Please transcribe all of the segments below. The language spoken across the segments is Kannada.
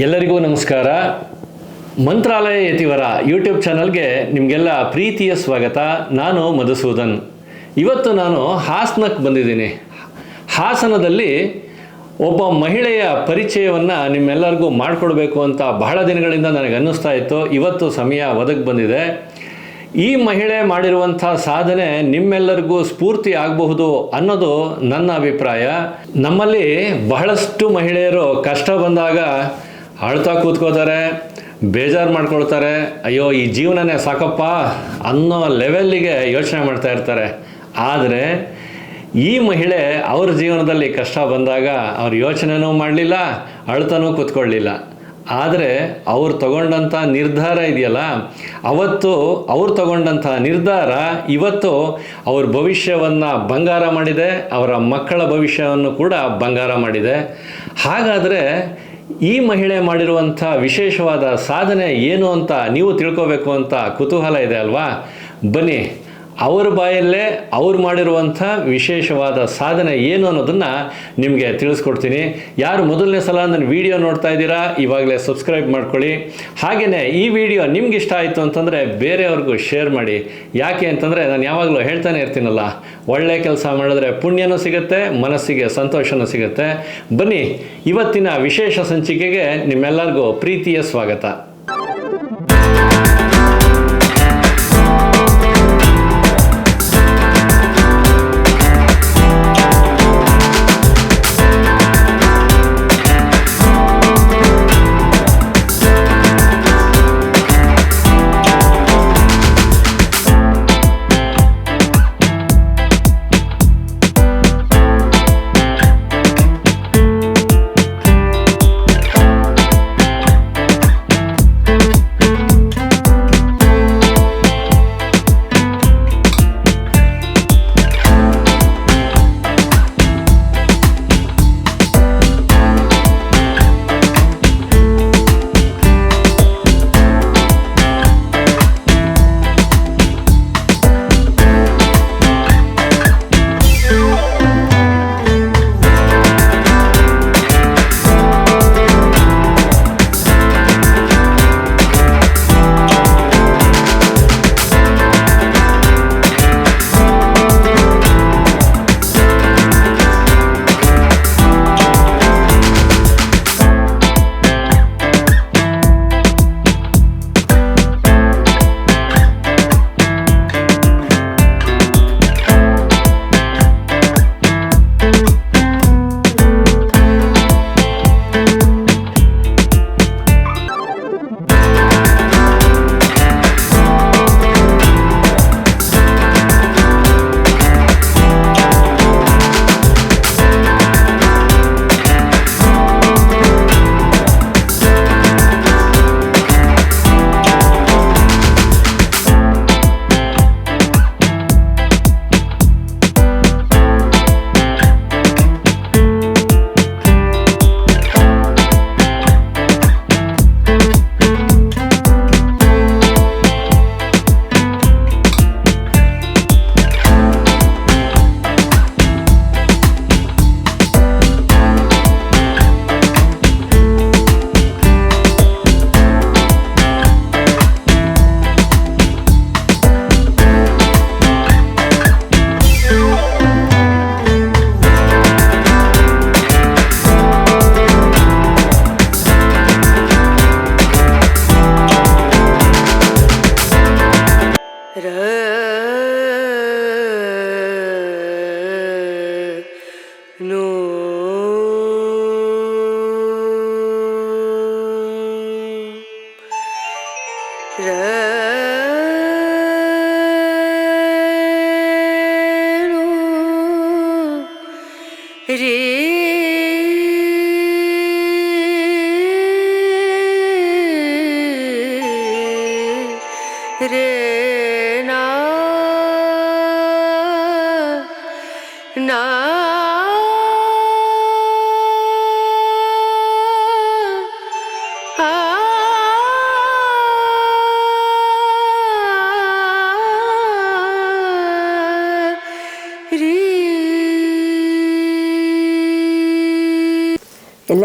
ಎಲ್ಲರಿಗೂ ನಮಸ್ಕಾರ. ಮಂತ್ರಾಲಯ ಯತಿವರ ಯೂಟ್ಯೂಬ್ ಚಾನಲ್ಗೆ ನಿಮಗೆಲ್ಲ ಪ್ರೀತಿಯ ಸ್ವಾಗತ. ನಾನು ಮಧುಸೂದನ್. ಇವತ್ತು ನಾನು ಹಾಸನಕ್ಕೆ ಬಂದಿದ್ದೀನಿ. ಹಾಸನದಲ್ಲಿ ಒಬ್ಬ ಮಹಿಳೆಯ ಪರಿಚಯವನ್ನು ನಿಮ್ಮೆಲ್ಲರಿಗೂ ಮಾಡಿಕೊಡ್ಬೇಕು ಅಂತ ಬಹಳ ದಿನಗಳಿಂದ ನನಗೆ ಅನ್ನಿಸ್ತಾ ಇತ್ತು. ಇವತ್ತು ಸಮಯ ಒದಗಿ ಬಂದಿದೆ. ಈ ಮಹಿಳೆ ಮಾಡಿರುವಂಥ ಸಾಧನೆ ನಿಮ್ಮೆಲ್ಲರಿಗೂ ಸ್ಫೂರ್ತಿ ಆಗಬಹುದು ಅನ್ನೋದು ನನ್ನ ಅಭಿಪ್ರಾಯ. ನಮ್ಮಲ್ಲಿ ಬಹಳಷ್ಟು ಮಹಿಳೆಯರು ಕಷ್ಟ ಬಂದಾಗ ಅಳ್ತಾ ಕೂತ್ಕೋತಾರೆ, ಬೇಜಾರು ಮಾಡ್ಕೊಳ್ತಾರೆ, ಅಯ್ಯೋ, ಈ ಜೀವನನೇ ಸಾಕಪ್ಪ ಅನ್ನೋ ಲೆವೆಲ್ಲಿಗೆ ಯೋಚನೆ ಮಾಡ್ತಾ ಇರ್ತಾರೆ. ಆದರೆ, ಈ ಮಹಿಳೆ ಅವ್ರ ಜೀವನದಲ್ಲಿ ಕಷ್ಟ ಬಂದಾಗ ಅವ್ರ ಯೋಚನೆನೂ ಮಾಡಲಿಲ್ಲ, ಅಳ್ತನೂ ಕೂತ್ಕೊಳ್ಳಿಲ್ಲ. ಆದರೆ, ಅವ್ರು ತಗೊಂಡಂಥ ನಿರ್ಧಾರ ಇದೆಯಲ್ಲ, ಅವತ್ತು ಅವ್ರು ತಗೊಂಡಂಥ ನಿರ್ಧಾರ ಇವತ್ತು ಅವ್ರ ಭವಿಷ್ಯವನ್ನು ಬಂಗಾರ ಮಾಡಿದೆ, ಅವರ ಮಕ್ಕಳ ಭವಿಷ್ಯವನ್ನು ಕೂಡ ಬಂಗಾರ ಮಾಡಿದೆ. ಹಾಗಾದರೆ ಈ ಮಹಿಳೆ ಮಾಡಿರುವಂಥ ವಿಶೇಷವಾದ ಸಾಧನೆ ಏನು ಅಂತ ನೀವು ತಿಳ್ಕೋಬೇಕು ಅಂತ ಕುತೂಹಲ ಇದೆ ಅಲ್ವಾ? ಬನ್ನಿ. ಅವ್ರ ಬಾಯಲ್ಲೇ ಅವ್ರು ಮಾಡಿರುವಂಥ ವಿಶೇಷವಾದ ಸಾಧನೆ ಏನು ಅನ್ನೋದನ್ನು ನಿಮಗೆ ತಿಳಿಸ್ಕೊಡ್ತೀನಿ. ಯಾರು ಮೊದಲನೇ ಸಲ ನನ್ನ ವಿಡಿಯೋ ನೋಡ್ತಾ ಇದ್ದೀರಾ, ಇವಾಗಲೇ ಸಬ್ಸ್ಕ್ರೈಬ್ ಮಾಡ್ಕೊಳ್ಳಿ. ಹಾಗೆಯೇ ಈ ವಿಡಿಯೋ ನಿಮ್ಗೆ ಇಷ್ಟ ಆಯಿತು ಅಂತಂದರೆ ಬೇರೆಯವ್ರಿಗೂ ಶೇರ್ ಮಾಡಿ. ಯಾಕೆ ಅಂತಂದರೆ ನಾನು ಯಾವಾಗಲೂ ಹೇಳ್ತಾನೆ ಇರ್ತೀನಲ್ಲ, ಒಳ್ಳೆ ಕೆಲಸ ಮಾಡಿದ್ರೆ ಪುಣ್ಯನೂ ಸಿಗುತ್ತೆ, ಮನಸ್ಸಿಗೆ ಸಂತೋಷನೂ ಸಿಗುತ್ತೆ. ಬನ್ನಿ, ಇವತ್ತಿನ ವಿಶೇಷ ಸಂಚಿಕೆಗೆ ನಿಮ್ಮೆಲ್ಲರಿಗೂ ಪ್ರೀತಿಯ ಸ್ವಾಗತ. রে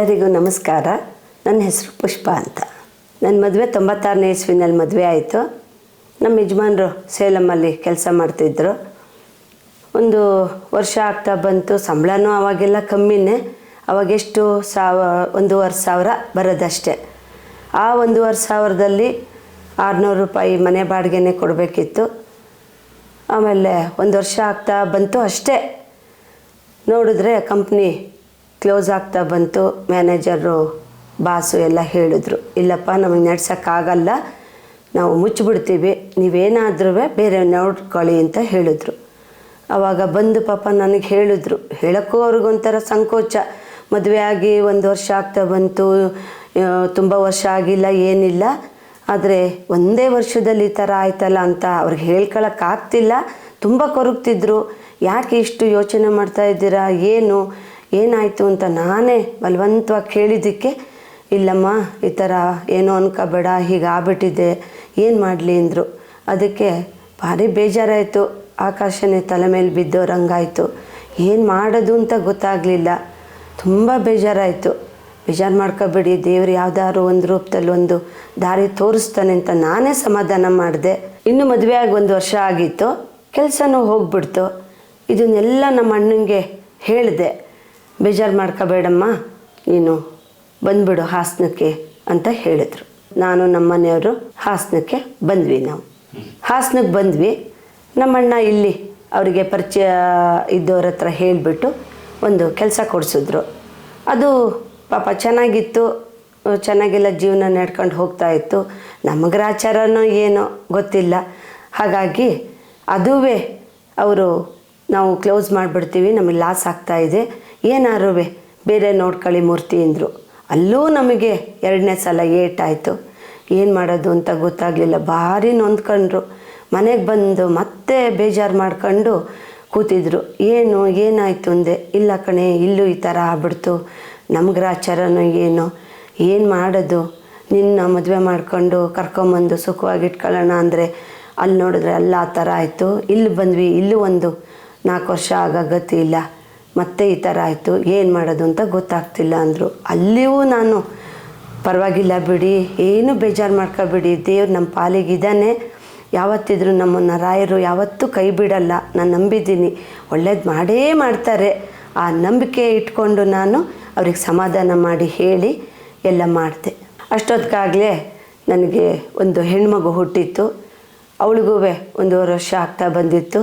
ಎಲ್ಲರಿಗೂ ನಮಸ್ಕಾರ. ನನ್ನ ಹೆಸರು ಪುಷ್ಪ ಅಂತ. ನನ್ನ ಮದುವೆ ತೊಂಬತ್ತಾರನೇ ಇಸ್ವಿನಲ್ಲಿ ಮದುವೆ ಆಯಿತು. ನಮ್ಮ ಯಜಮಾನರು ಸೇಲಮ್ಮಲ್ಲಿ ಕೆಲಸ ಮಾಡ್ತಿದ್ದರು ಒಂದು ವರ್ಷ ಆಗ್ತಾ ಬಂತು. ಸಂಬಳನೂ ಅವಾಗೆಲ್ಲ ಕಮ್ಮಿನೇ. ಅವಾಗೆಷ್ಟು ಸಾವ, ಒಂದೂವರೆ ಸಾವಿರ ಬರೋದಷ್ಟೆ. ಆ ಒಂದೂವರೆ ಸಾವಿರದಲ್ಲಿ ಆರುನೂರು ರೂಪಾಯಿ ಮನೆ ಬಾಡಿಗೆನೇ ಕೊಡಬೇಕಿತ್ತು. ಆಮೇಲೆ ಒಂದು ವರ್ಷ ಆಗ್ತಾ ಬಂತು ಅಷ್ಟೇ. ನೋಡಿದ್ರೆ ಕಂಪ್ನಿ ಕ್ಲೋಸ್ ಆಗ್ತಾ ಬಂತು. ಮ್ಯಾನೇಜರು ಬಾಸು ಎಲ್ಲ ಹೇಳಿದ್ರು. ಇಲ್ಲಪ್ಪ, ನಮಗೆ ನಡ್ಸೋಕ್ಕಾಗಲ್ಲ. ನಾವು ಮುಚ್ಚಿಬಿಡ್ತೀವಿ. ನೀವೇನಾದ್ರೂ ಬೇರೆ ನೋಡ್ಕೊಳ್ಳಿ ಅಂತ ಹೇಳಿದ್ರು. ಆವಾಗ ಬಂದು ಪಾಪ ನನಗೆ ಹೇಳಿದ್ರು. ಹೇಳೋಕ್ಕೂ ಅವ್ರಿಗೊಂಥರ ಸಂಕೋಚ. ಮದುವೆ ಆಗಿ ಒಂದು ವರ್ಷ ಆಗ್ತಾ ಬಂತು. ತುಂಬ ವರ್ಷ ಆಗಿಲ್ಲ, ಏನಿಲ್ಲ. ಆದರೆ ಒಂದೇ ವರ್ಷದಲ್ಲಿ ಈ ಥರ ಆಯ್ತಲ್ಲ ಅಂತ ಅವ್ರಿಗೆ ಹೇಳ್ಕೊಳಕ್ಕಾಗ್ತಿಲ್ಲ. ತುಂಬ ಕೊರಗ್ತಿದ್ರು. ಯಾಕೆ ಇಷ್ಟು ಯೋಚನೆ ಮಾಡ್ತಾ ಇದ್ದೀರಾ? ಏನು? ಏನಾಯಿತು ಅಂತ ನಾನೇ ಬಲವಂತವಾಗಿ ಕೇಳಿದ್ದಕ್ಕೆ ಇಲ್ಲಮ್ಮ, ಈ ಥರ ಏನೋ ಅನ್ಕೋಬೇಡ, ಹೀಗೆ ಆಗ್ಬಿಟ್ಟಿದೆ, ಏನು ಮಾಡಲಿ? ಅಂದರು. ಅದಕ್ಕೆ ಭಾರಿ ಬೇಜಾರಾಯಿತು. ಆಕಾಶನೇ ತಲೆ ಮೇಲೆ ಬಿದ್ದೋರಂಗಾಯಿತು. ಏನು ಮಾಡೋದು ಅಂತ ಗೊತ್ತಾಗಲಿಲ್ಲ. ತುಂಬ ಬೇಜಾರಾಯಿತು. ಬೇಜಾರು ಮಾಡ್ಕೋಬೇಡಿ, ದೇವ್ರು ಯಾವ್ದಾದ್ರು ಒಂದು ರೂಪದಲ್ಲಿ ಒಂದು ದಾರಿ ತೋರಿಸ್ತಾನೆ ಅಂತ ನಾನೇ ಸಮಾಧಾನ ಮಾಡಿದೆ. ಇನ್ನು ಮದುವೆ ಆಗಿ ಒಂದು ವರ್ಷ ಆಗಿತ್ತು. ಕೆಲಸನೂ ಹೋಗ್ಬಿಡ್ತು. ಇದನ್ನೆಲ್ಲ ನಮ್ಮ ಅಣ್ಣನಿಗೆ ಹೇಳಿದೆ. ಬೇಜಾರು ಮಾಡ್ಕೋಬೇಡಮ್ಮ. ನೀನು ಬಂದ್ಬಿಡು ಹಾಸನಕ್ಕೆ ಅಂತ ಹೇಳಿದ್ರು. ನಾನು ನಮ್ಮ ಮನೆಯವರು ಹಾಸನಕ್ಕೆ ಬಂದ್ವಿ ನಾವು. ಹಾಸನಕ್ಕೆ ಬಂದ್ವಿ. ನಮ್ಮಣ್ಣ ಇಲ್ಲಿ ಅವರಿಗೆ ಪರಿಚಯ ಇದ್ದವ್ರ ಹತ್ರ ಹೇಳಿಬಿಟ್ಟು ಒಂದು ಕೆಲಸ ಕೊಡಿಸಿದ್ರು. ಅದು ಪಾಪ ಚೆನ್ನಾಗಿತ್ತು. ಚೆನ್ನಾಗೆಲ್ಲ ಜೀವನ ನಡ್ಕೊಂಡು ಹೋಗ್ತಾ ಇತ್ತು. ನಮಗೆ ಆಚಾರನೋ ಏನೋ ಗೊತ್ತಿಲ್ಲ. ಹಾಗಾಗಿ ಅದುವೇ ಅವರು ನಾವು ಕ್ಲೋಸ್ ಮಾಡಿಬಿಡ್ತೀವಿ, ನಮಗೆ ಲಾಸ್ ಆಗ್ತಾ ಇದೆ. ಏನಾರು ಬೇರೆ ನೋಡ್ಕೊಳ್ಳಿ ಮೂರ್ತಿ ಅಂದರು. ಅಲ್ಲೂ ನಮಗೆ ಎರಡನೇ ಸಲ ಏಟಾಯಿತು. ಏನು ಮಾಡೋದು ಅಂತ ಗೊತ್ತಾಗಲಿಲ್ಲ. ಭಾರಿ ನೊಂದ್ಕೊಂಡ್ರು. ಮನೆಗೆ ಬಂದು ಮತ್ತೆ ಬೇಜಾರು ಮಾಡ್ಕೊಂಡು ಕೂತಿದ್ರು. ಏನು, ಏನಾಯಿತು ಅಂದೆ. ಇಲ್ಲ ಕಣೆ, ಇಲ್ಲೂ ಈ ಥರ ಆಗ್ಬಿಡ್ತು. ನಮ್ಗೆ ಆಚಾರನೋ ಏನು? ಏನು ಮಾಡೋದು? ನಿನ್ನ ಮದುವೆ ಮಾಡ್ಕೊಂಡು ಕರ್ಕೊಂಬಂದು ಸುಖವಾಗಿ ಇಟ್ಕೊಳ್ಳೋಣ ಅಂದರೆ ಅಲ್ಲಿ ನೋಡಿದ್ರೆ ಅಲ್ಲ ಆ ಥರ ಆಯಿತು. ಇಲ್ಲಿ ಬಂದ್ವಿ, ಇಲ್ಲೂ ಒಂದು ನಾಲ್ಕು ವರ್ಷ ಆಗ ಗತಿ ಇಲ್ಲ ಮತ್ತೆ ಈ ಥರ ಆಯಿತು. ಏನು ಮಾಡೋದು ಅಂತ ಗೊತ್ತಾಗ್ತಿಲ್ಲ ಅಂದರು. ಅಲ್ಲಿಯೂ ನಾನು, ಪರವಾಗಿಲ್ಲ ಬಿಡಿ. ಏನು ಬೇಜಾರು ಮಾಡ್ಕೊಬಿಡಿ. ದೇವ್ರು ನಮ್ಮ ಪಾಲಿಗಿದ್ದಾನೆ ಯಾವತ್ತಿದ್ರು ನಮ್ಮನ್ನು ರಾಯರು ಯಾವತ್ತೂ ಕೈ ಬಿಡಲ್ಲ. ನಾನು ನಂಬಿದ್ದೀನಿ. ಒಳ್ಳೇದು ಮಾಡೇ ಮಾಡ್ತಾರೆ. ಆ ನಂಬಿಕೆ ಇಟ್ಕೊಂಡು ನಾನು ಅವ್ರಿಗೆ ಸಮಾಧಾನ ಮಾಡಿ ಹೇಳಿ ಎಲ್ಲ ಮಾಡಿದೆ. ಅಷ್ಟೊತ್ತಿಗಾಗಲೇ ನನಗೆ ಒಂದು ಹೆಣ್ಮಗು ಹುಟ್ಟಿತ್ತು. ಅವಳಿಗೂ ಒಂದೂವರೆ ವರ್ಷ ಆಗ್ತಾ ಬಂದಿತ್ತು.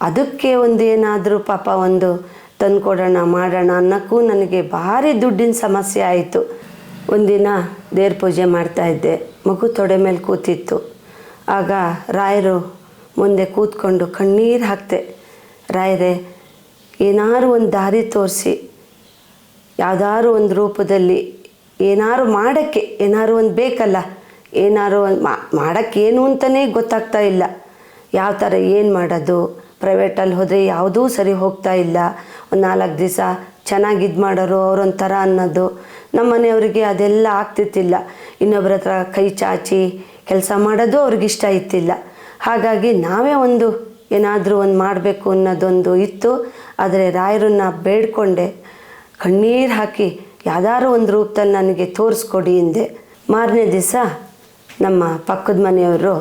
ಅದಕ್ಕೆ ಒಂದು ಏನಾದರೂ ಪಾಪ ಒಂದು ತಂದುಕೊಡೋಣ, ಮಾಡೋಣ ಅನ್ನೋಕ್ಕೂ ನನಗೆ ಭಾರಿ ದುಡ್ಡಿನ ಸಮಸ್ಯೆ ಆಯಿತು. ಒಂದಿನ ದೇವ್ರ ಪೂಜೆ ಮಾಡ್ತಾಯಿದ್ದೆ ಮಗು ತೊಡೆ ಮೇಲೆ ಕೂತಿತ್ತು. ಆಗ ರಾಯರು ಮುಂದೆ ಕೂತ್ಕೊಂಡು ಕಣ್ಣೀರು ಹಾಕ್ತೆ. ರಾಯರೇ, ಏನಾರು ಒಂದು ದಾರಿ ತೋರಿಸಿ. ಯಾವ್ದಾದ್ರು ಒಂದು ರೂಪದಲ್ಲಿ ಏನಾರು ಮಾಡೋಕ್ಕೆ ಏನಾದ್ರು ಒಂದು ಬೇಕಲ್ಲ. ಏನಾರು ಒಂದು ಮಾಡೋಕ್ಕೇನು ಅಂತಲೇ ಗೊತ್ತಾಗ್ತಾ ಇಲ್ಲ. ಯಾವ ಥರ ಏನು ಮಾಡೋದು? ಪ್ರೈವೇಟಲ್ಲಿ ಹೋದರೆ ಯಾವುದೂ ಸರಿ ಹೋಗ್ತಾ ಇಲ್ಲ. ಒಂದು ನಾಲ್ಕು ದಿವಸ ಚೆನ್ನಾಗಿ ಇದು ಮಾಡೋರು ಅವ್ರೊಂಥರ ಅನ್ನೋದು. ನಮ್ಮ ಮನೆಯವರಿಗೆ ಅದೆಲ್ಲ ಆಗ್ತಿತ್ತಿಲ್ಲ ಇನ್ನೊಬ್ಬರ ಹತ್ರ ಕೈ ಚಾಚಿ ಕೆಲಸ ಮಾಡೋದು ಅವ್ರಿಗೆ ಇಷ್ಟ ಇತ್ತಿಲ್ಲ ಹಾಗಾಗಿ ನಾವೇ ಒಂದು ಏನಾದರೂ ಒಂದು ಮಾಡಬೇಕು ಅನ್ನೋದೊಂದು ಇತ್ತು. ಆದರೆ ರಾಯರನ್ನ ಬೇಡ್ಕೊಂಡೆ. ಕಣ್ಣೀರು ಹಾಕಿ ಯಾವ್ದಾದ್ರು ಒಂದು ರೂಪದಲ್ಲಿ ನನಗೆ ತೋರಿಸ್ಕೊಡಿ ಹಿಂದೆ ಮಾರನೇ ದಿವಸ ನಮ್ಮ ಪಕ್ಕದ ಮನೆಯವರು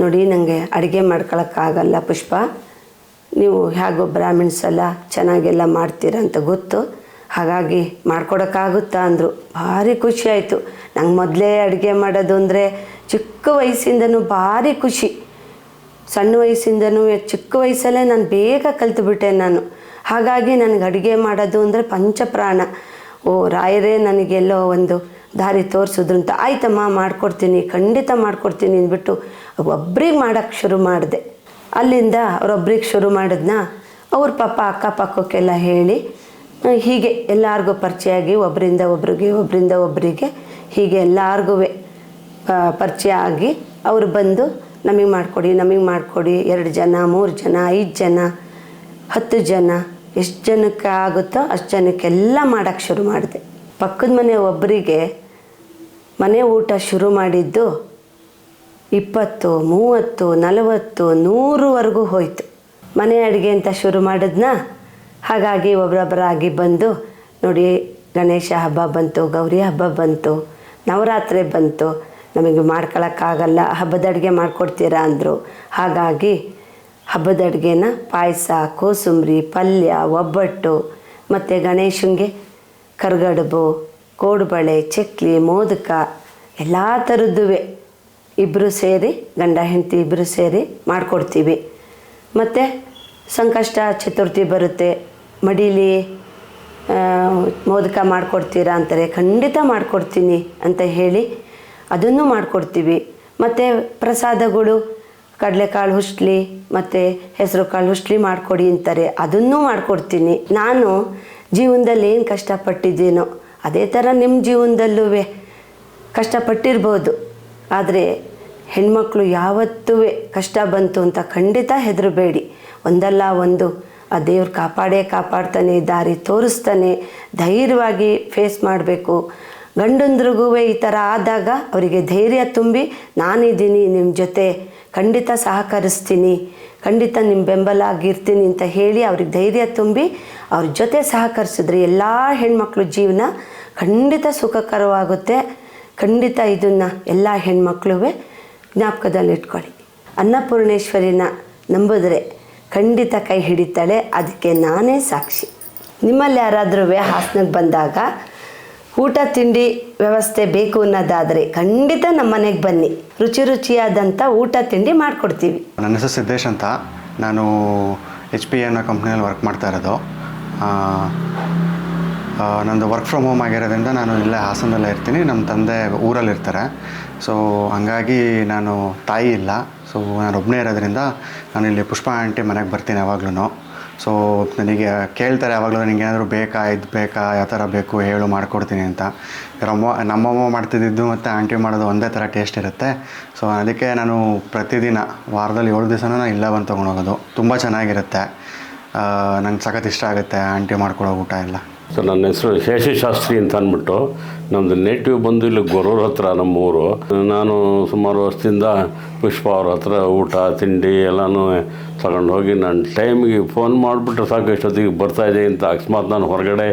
ನೋಡಿ ನನಗೆ ಅಡುಗೆ ಮಾಡ್ಕೊಳಕ್ಕಾಗಲ್ಲ ಪುಷ್ಪ. ನೀವು ಹೇಗೋ ಬ್ರಾಹ್ಮಿಣ್ಸ್ ಎಲ್ಲ ಚೆನ್ನಾಗೆಲ್ಲ ಮಾಡ್ತೀರ ಅಂತ ಗೊತ್ತು. ಹಾಗಾಗಿ ಮಾಡ್ಕೊಡೋಕ್ಕಾಗುತ್ತಾ ಅಂದರು. ಭಾರಿ ಖುಷಿಯಾಯಿತು ನಂಗೆ ಮೊದಲೇ ಅಡುಗೆ ಮಾಡೋದು ಅಂದರೆ ಚಿಕ್ಕ ವಯಸ್ಸಿಂದನೂ ಭಾರಿ ಖುಷಿ. ಸಣ್ಣ ವಯಸ್ಸಿಂದನೂ ಚಿಕ್ಕ ವಯಸ್ಸಲ್ಲೇ ನಾನು ಬೇಗ ಕಲ್ತುಬಿಟ್ಟೆ ನಾನು. ಹಾಗಾಗಿ ನನಗೆ ಅಡುಗೆ ಮಾಡೋದು ಅಂದರೆ ಪಂಚಪ್ರಾಣ. ಓ, ರಾಯರೇ ನನಗೆಲ್ಲೋ ಒಂದು ದಾರಿ ತೋರಿಸಿದ್ರು ಅಂತ ಆಯ್ತಮ್ಮ, ಮಾಡ್ಕೊಡ್ತೀನಿ, ಖಂಡಿತ ಮಾಡ್ಕೊಡ್ತೀನಿ ಅಂದ್ಬಿಟ್ಟು ಒಬ್ರಿಗೆ ಮಾಡೋಕ್ಕೆ ಶುರು ಮಾಡಿದೆ. ಅಲ್ಲಿಂದ ಅವರೊಬ್ರಿಗೆ ಶುರು ಮಾಡಿದ್ನ. ಅವ್ರ ಪಾಪ ಅಕ್ಕಪಕ್ಕಕ್ಕೆಲ್ಲ ಹೇಳಿ ಹೀಗೆ ಎಲ್ಲರಿಗೂ ಪರಿಚಯ ಆಗಿ ಒಬ್ಬರಿಂದ ಒಬ್ರಿಗೆ ಒಬ್ಬರಿಂದ ಒಬ್ಬರಿಗೆ ಹೀಗೆ ಎಲ್ಲರಿಗೂ ಪರಿಚಯ ಆಗಿ ಅವರು ಬಂದು ನಮಗೆ ಮಾಡಿಕೊಡಿ ನಮಗೆ ಮಾಡಿಕೊಡಿ, ಎರಡು ಜನ, ಮೂರು ಜನ, ಐದು ಜನ, ಹತ್ತು ಜನ, ಎಷ್ಟು ಜನಕ್ಕೆ ಆಗುತ್ತೋ ಅಷ್ಟು ಜನಕ್ಕೆಲ್ಲ ಮಾಡೋಕ್ಕೆ ಶುರು ಮಾಡಿದೆ. ಪಕ್ಕದ ಮನೆ ಒಬ್ಬರಿಗೆ ಮನೆ ಊಟ ಶುರು ಮಾಡಿದ್ದು ಇಪ್ಪತ್ತು, ಮೂವತ್ತು, ನಲವತ್ತು, ನೂರುವರೆಗೂ ಹೋಯಿತು. ಮನೆ ಅಡುಗೆ ಅಂತ ಶುರು ಮಾಡಿದ್ನ? ಹಾಗಾಗಿ ಒಬ್ಬರೊಬ್ಬರಾಗಿ ಬಂದು, ನೋಡಿ, ಗಣೇಶ ಹಬ್ಬ ಬಂತು, ಗೌರಿ ಹಬ್ಬ ಬಂತು, ನವರಾತ್ರಿ ಬಂತು, ನಮಗೆ ಮಾಡ್ಕೊಳಕ್ಕಾಗಲ್ಲ, ಹಬ್ಬದ ಅಡುಗೆ ಮಾಡಿಕೊಡ್ತೀರಾ? ಅಂದರು. ಹಾಗಾಗಿ ಹಬ್ಬದ ಅಡುಗೆನ ಪಾಯಸ, ಕೋಸುಂಬ್ರಿ, ಪಲ್ಯ, ಒಬ್ಬಟ್ಟು, ಮತ್ತು ಗಣೇಶನಿಗೆ ಕರ್ಗಡುಬು, ಕೋಡುಬಳೆ, ಚಕ್ಲಿ, ಮೋದಕ, ಎಲ್ಲ ಥರದ್ದು ಇಬ್ಬರು ಸೇರಿ, ಗಂಡ ಹೆಂಡತಿ ಇಬ್ಬರು ಸೇರಿ ಮಾಡಿಕೊಡ್ತೀವಿ. ಮತ್ತು ಸಂಕಷ್ಟ ಚತುರ್ಥಿ ಬರುತ್ತೆ, ಮಡೀಲಿ ಮೋದಕ ಮಾಡಿಕೊಡ್ತೀರಾ ಅಂತಾರೆ, ಖಂಡಿತ ಮಾಡಿಕೊಡ್ತೀನಿ ಅಂತ ಹೇಳಿ ಅದನ್ನು ಮಾಡಿಕೊಡ್ತೀವಿ. ಮತ್ತು ಪ್ರಸಾದಗಳು, ಕಡಲೆಕಾಳು ಹುಷ್ಲಿ ಮತ್ತು ಹೆಸರು ಕಾಳು ಹುಸ್ಲಿ ಮಾಡಿಕೊಡಿ ಅಂತಾರೆ, ಅದನ್ನೂ ಮಾಡಿಕೊಡ್ತೀನಿ. ನಾನು ಜೀವನದಲ್ಲಿ ಏನು ಕಷ್ಟಪಟ್ಟಿದ್ದೀನೋ, ಅದೇ ಥರ ನಿಮ್ಮ ಜೀವನದಲ್ಲೂ ಕಷ್ಟಪಟ್ಟಿರ್ಬೋದು. ಆದರೆ ಹೆಣ್ಮಕ್ಳು ಯಾವತ್ತೂ ಕಷ್ಟ ಬಂತು ಅಂತ ಖಂಡಿತ ಹೆದರಬೇಡಿ. ಒಂದಲ್ಲ ಒಂದು, ಆ ದೇವ್ರು ಕಾಪಾಡೇ ಕಾಪಾಡ್ತಾನೆ, ದಾರಿ ತೋರಿಸ್ತಾನೆ, ಧೈರ್ಯವಾಗಿ ಫೇಸ್ ಮಾಡಬೇಕು. ಗಂಡಂದ್ರಿಗೂ ಈ ಥರ ಆದಾಗ ಅವರಿಗೆ ಧೈರ್ಯ ತುಂಬಿ, ನಾನಿದ್ದೀನಿ ನಿಮ್ಮ ಜೊತೆ ಖಂಡಿತ ಸಹಕರಿಸ್ತೀನಿ, ಖಂಡಿತ ನಿಮ್ಮ ಬೆಂಬಲ ಆಗಿರ್ತೀನಿ ಅಂತ ಹೇಳಿ ಅವ್ರಿಗೆ ಧೈರ್ಯ ತುಂಬಿ ಅವ್ರ ಜೊತೆ ಸಹಕರಿಸಿದ್ರೆ ಎಲ್ಲ ಹೆಣ್ಮಕ್ಳ ಜೀವನ ಖಂಡಿತ ಸುಖಕರವಾಗುತ್ತೆ. ಖಂಡಿತ ಇದನ್ನು ಎಲ್ಲ ಹೆಣ್ಮಕ್ಳು ಜ್ಞಾಪಕದಲ್ಲಿ ಇಟ್ಕೊಳ್ಳಿ. ಅನ್ನಪೂರ್ಣೇಶ್ವರಿನ ನಂಬಿದ್ರೆ ಖಂಡಿತ ಕೈ ಹಿಡಿತಾಳೆ, ಅದಕ್ಕೆ ನಾನೇ ಸಾಕ್ಷಿ. ನಿಮ್ಮಲ್ಲಿ ಯಾರಾದರೂ ಹಾಸನಕ್ಕೆ ಬಂದಾಗ ಊಟ, ತಿಂಡಿ ವ್ಯವಸ್ಥೆ ಬೇಕು ಅನ್ನೋದಾದರೆ ಖಂಡಿತ ನಮ್ಮ ಮನೆಗೆ ಬನ್ನಿ. ರುಚಿ ರುಚಿಯಾದಂಥ ಊಟ, ತಿಂಡಿ ಮಾಡಿಕೊಡ್ತೀವಿ. ನನ್ನ ಹೆಸರು ಸಿದ್ದೇಶ್ ಅಂತ. ನಾನು ಎಚ್ ಪಿ ಅನ್ನೋ ಕಂಪ್ನಿಯಲ್ಲಿ ವರ್ಕ್ ಮಾಡ್ತಾ ಇರೋದು. ನಂದು ವರ್ಕ್ ಫ್ರಮ್ ಹೋಮ್ ಆಗಿರೋದ್ರಿಂದ ನಾನು ಇಲ್ಲೇ ಹಾಸನದಲ್ಲೇ ಇರ್ತೀನಿ. ನಮ್ಮ ತಂದೆ ಊರಲ್ಲಿ ಇರ್ತಾರೆ ಸೊ ಹಂಗಾಗಿ ನಾನು ತಾಯಿ ಇಲ್ಲ. ಸೊ ನಾನು ಒಬ್ಬನೇ ಇರೋದ್ರಿಂದ ನಾನು ಇಲ್ಲಿ ಪುಷ್ಪ ಆಂಟಿ ಮನೆಗೆ ಬರ್ತೀನಿ ಯಾವಾಗ್ಲೂ ಸೊ ನನಗೆ ಕೇಳ್ತಾರೆ ಯಾವಾಗಲೂ ನಿಂಗೆ ಏನಾದರೂ ಬೇಕಾ, ಇದು ಬೇಕಾ, ಯಾವ ಥರ ಬೇಕು ಹೇಳು ಮಾಡಿಕೊಡ್ತೀನಿ ಅಂತ. ನಮ್ಮಮ್ಮ ನಮ್ಮಮ್ಮ ಮಾಡ್ತಿದ್ದಿದ್ದು ಮತ್ತು ಆಂಟಿ ಮಾಡೋದು ಒಂದೇ ಥರ ಟೇಸ್ಟ್ ಇರುತ್ತೆ. ಸೊ ಅದಕ್ಕೆ ನಾನು ಪ್ರತಿದಿನ ವಾರದಲ್ಲಿ ಏಳು ದಿವಸನೂ ನಾನು ಇಲ್ಲೇ ಬಂದು ತೊಗೊಂಡೋಗೋದು ತುಂಬ ಚೆನ್ನಾಗಿರುತ್ತೆ. ನಂಗೆ ಸಖತ್ ಇಷ್ಟ ಆಗುತ್ತೆ ಆಂಟಿ ಮಾಡ್ಕೊಡೋ ಊಟ ಎಲ್ಲ. ಸೊ ನನ್ನ ಹೆಸರು ಶೇಷಶಾಸ್ತ್ರಿ ಅಂತ ಅಂದ್ಬಿಟ್ಟು ನಮ್ಮದು ನೇಟಿವ್ ಬಂದು ಇಲ್ಲಿ ಗೊರೂರ್ ಹತ್ರ ನಮ್ಮ ಊರು ನಾನು ಸುಮಾರು ವರ್ಷದಿಂದ ಪುಷ್ಪ ಅವ್ರ ಹತ್ರ ಊಟ, ತಿಂಡಿ ಎಲ್ಲನೂ ತಗೊಂಡು ಹೋಗಿ ನಾನು ಟೈಮಿಗೆ ಫೋನ್ ಮಾಡಿಬಿಟ್ರೆ ಸಾಕು ಇಷ್ಟೊತ್ತಿಗೆ ಬರ್ತಾಯಿದೆ ಅಂತ. ಅಕಸ್ಮಾತ್ ನಾನು ಹೊರಗಡೆ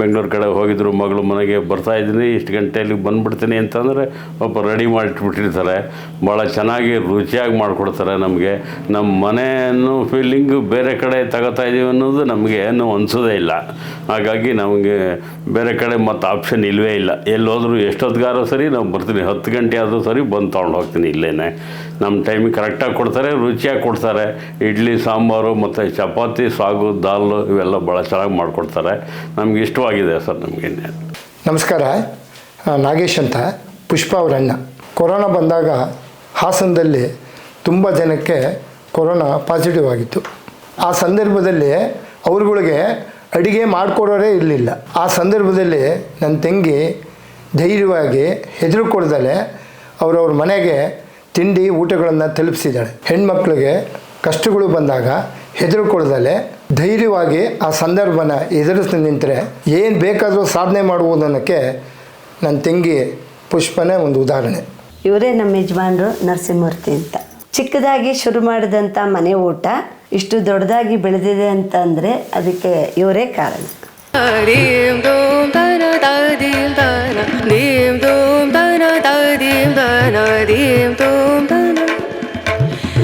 ಬೆಂಗಳೂರು ಕಡೆ ಹೋಗಿದ್ರು, ಮಗಳು ಮನೆಗೆ ಬರ್ತಾ ಇದ್ದೀನಿ, ಇಷ್ಟು ಗಂಟೆಯಲ್ಲಿ ಬಂದುಬಿಡ್ತೀನಿ ಅಂತಂದರೆ ಒಬ್ಬ ರೆಡಿ ಮಾಡಿಟ್ಬಿಟ್ಟಿರ್ತಾರೆ ಭಾಳ ಚೆನ್ನಾಗಿ ರುಚಿಯಾಗಿ ಮಾಡಿಕೊಡ್ತಾರೆ ನಮಗೆ. ನಮ್ಮ ಮನೆಯನ್ನು ಫೀಲಿಂಗು ಬೇರೆ ಕಡೆ ತಗೋತಾ ಇದ್ದೀವಿ ಅನ್ನೋದು ನಮಗೆ ಏನು ಅನಿಸೋದೇ ಇಲ್ಲ. ಹಾಗಾಗಿ ನಮಗೆ ಬೇರೆ ಕಡೆ ಮತ್ತು ಆಪ್ಷನ್ ಇಲ್ಲವೇ ಇಲ್ಲ. ಎಲ್ಲೋದ್ರೂ ಎಷ್ಟೊತ್ತಿಗಾರೋ ಸರಿ ನಾವು ಬರ್ತೀನಿ, ಹತ್ತು ಗಂಟೆ ಆದರೂ ಸರಿ ಬಂದು ತೊಗೊಂಡು ಹೋಗ್ತೀನಿ ಇಲ್ಲೇ ನಮ್ಮ ಟೈಮಿಗೆ ಕರೆಕ್ಟಾಗಿ ಕೊಡ್ತಾರೆ, ರುಚಿಯಾಗಿ ಕೊಡ್ತಾರೆ. ಇಡ್ಲಿ, ಸಾಂಬಾರು, ಮತ್ತು ಚಪಾತಿ, ಸಾಗು, ದಾಲು ಇವೆಲ್ಲ ಭಾಳ ಚೆನ್ನಾಗಿ ಮಾಡಿಕೊಡ್ತಾರೆ. ನಮ್ಗೆ ಇಷ್ಟವಾಗಿದೆ ಸರ್ ನಮಗೆ ನಮಸ್ಕಾರ. ನಾಗೇಶ್ ಅಂತ, ಪುಷ್ಪ ಅವರಣ್ಣ ಕೊರೋನಾ ಬಂದಾಗ ಹಾಸನದಲ್ಲಿ ತುಂಬ ಜನಕ್ಕೆ ಕೊರೋನಾ ಪಾಸಿಟಿವ್ ಆಗಿತ್ತು. ಆ ಸಂದರ್ಭದಲ್ಲಿ ಅವ್ರುಗಳಿಗೆ ಅಡುಗೆ ಮಾಡಿಕೊಡೋರೇ ಇರಲಿಲ್ಲ. ಆ ಸಂದರ್ಭದಲ್ಲಿ ನನ್ನ ತಂಗಿ ಧೈರ್ಯವಾಗಿ ಹೆದರ್ಕೊಳ್ದಲೆ ಅವರವ್ರ ಮನೆಗೆ ತಿಂಡಿ ಊಟಗಳನ್ನು ತಲುಪಿಸಿದ್ದಾಳೆ. ಹೆಣ್ಮಕ್ಳಿಗೆ ಕಷ್ಟಗಳು ಬಂದಾಗ ಹೆದರ್ಕೊಳ್ದಲೆ ಧೈರ್ಯವಾಗಿ ಆ ಸಂದರ್ಭನ ಎದುರಿಸಿ ನಿಂತರೆ, ಏನು ಬೇಕಾದರೂ ಸಾಧನೆ ಮಾಡುವುದನ್ನಕ್ಕೆ ನನ್ನ ತಂಗಿ ಪುಷ್ಪನೇ ಒಂದು ಉದಾಹರಣೆ. ಇವರೇ ನಮ್ಮ ಯಜಮಾನರು ನರಸಿಂಹಮೂರ್ತಿ ಅಂತ. ಚಿಕ್ಕದಾಗಿ ಶುರು ಮಾಡಿದಂಥ ಮನೆ ಊಟ ಇಷ್ಟು ದೊಡ್ಡದಾಗಿ ಬೆಳೆದಿದೆ ಅಂತಂದರೆ ಅದಕ್ಕೆ ಇವರೇ ಕಾರಣ. Dim dum da da da dim da da dim dum da